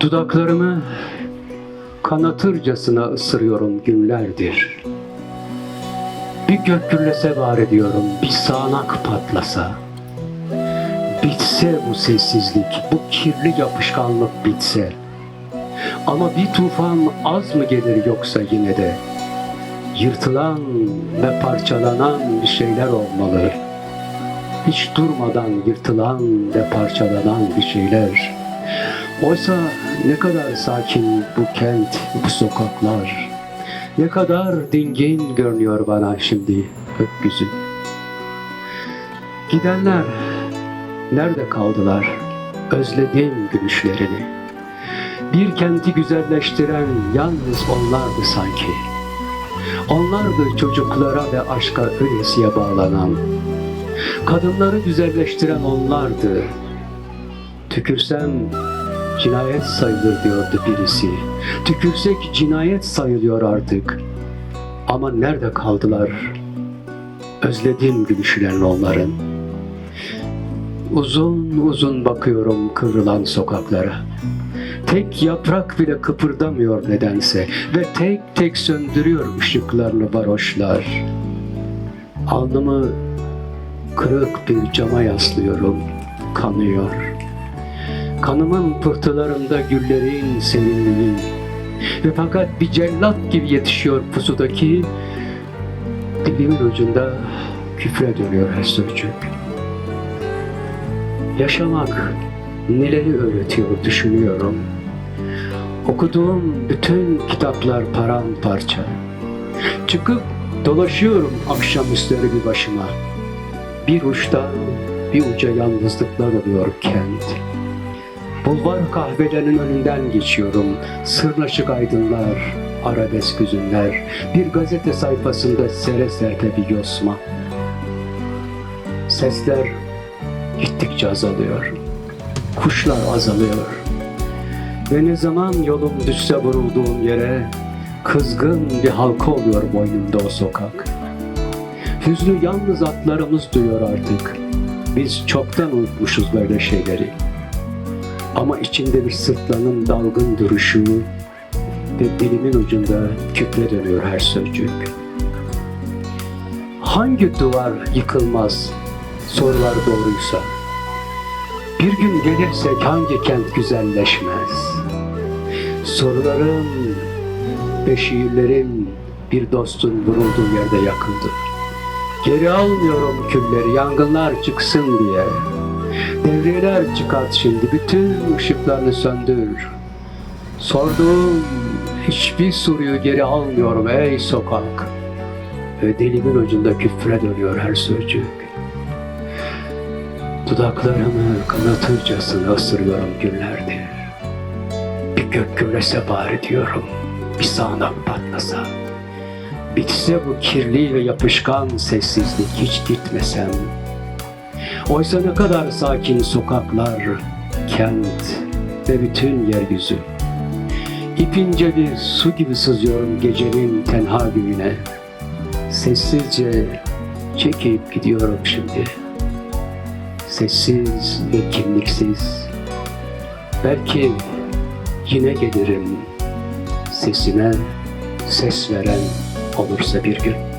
Dudaklarımı kanatırcasına ısırıyorum günlerdir. Bir gök gürlese var ediyorum, bir sağanak patlasa. Bitse bu sessizlik, bu kirli yapışkanlık bitse. Ama bir tufan az mı gelir yoksa yine de? Yırtılan ve parçalanan bir şeyler olmalı. Hiç durmadan yırtılan ve parçalanan bir şeyler. Oysa ne kadar sakin bu kent, bu sokaklar. Ne kadar dingin görünüyor bana şimdi gökyüzü. Gidenler nerede kaldılar? Özledim gülüşlerini. Bir kenti güzelleştiren yalnız onlardı sanki. Onlardı çocuklara ve aşka öylesiye bağlanan. Kadınları güzelleştiren onlardı. Tükürsem cinayet sayılır diyordu birisi. Tükürsek cinayet sayılıyor artık. Ama nerede kaldılar? Özledim gülüşlerini onların. Uzun uzun bakıyorum kıvrılan sokaklara. Tek yaprak bile kıpırdamıyor nedense ve tek tek söndürüyor ışıklarını varoşlar. Alnımı kırık bir cama yaslıyorum, kanıyor. Kanımın pıhtılarında güllerin serinliği ve fakat bir cellat gibi yetişiyor pusudaki dilimin ucunda küfre dönüyor her sözcük. Yaşamak neleri öğretiyor düşünüyorum. Okuduğum bütün kitaplar paramparça. Çıkıp dolaşıyorum akşamüstleri bir başıma. Bir uçtan bir uca yalnızlıklar oluyor kent. Bulvar kahvelerinin önünden geçiyorum. Sırnaşık aydınlar, arabesk hüzünler. Bir gazete sayfasında sere serte bir yosma. Sesler gittikçe azalıyor. Kuşlar azalıyor. Ve ne zaman yolum düşse vurulduğum yere kızgın bir halka oluyor boynumda o sokak. Hüznü yalnız atlarımız duyuyor artık. Biz çoktan unutmuşuz böyle şeyleri. Ama içinde bir sırtlanın dalgın duruşu ve dilimin ucunda küple dönüyor her sözcük. Hangi duvar yıkılmaz sorular doğruysa? Bir gün gelirsek hangi kent güzelleşmez? Sorularım ve şiirlerim bir dostun vurulduğu yerde yakıldı. Geri almıyorum külleri yangınlar çıksın diye. Devreler çıkart şimdi bütün ışıklarını söndür. Sorduğum hiçbir soruyu geri almıyorum ey sokak. Ve dilimin ucunda küfre dönüyor her sözcük. Dudaklarımı kanatırcasına ısırıyorum günlerdir. Bir gök gürlese bari diyorum, bir sağanak patlasa. Bitse bu kirli ve yapışkan sessizlik hiç gitmesem. Oysa ne kadar sakin sokaklar, kent ve bütün yeryüzü. İpince bir su gibi sızıyorum gecenin tenha göğüne. Sessizce çekip gidiyorum şimdi. Sessiz ve kimliksiz. Belki yine gelirim sesime ses veren olursa bir gün.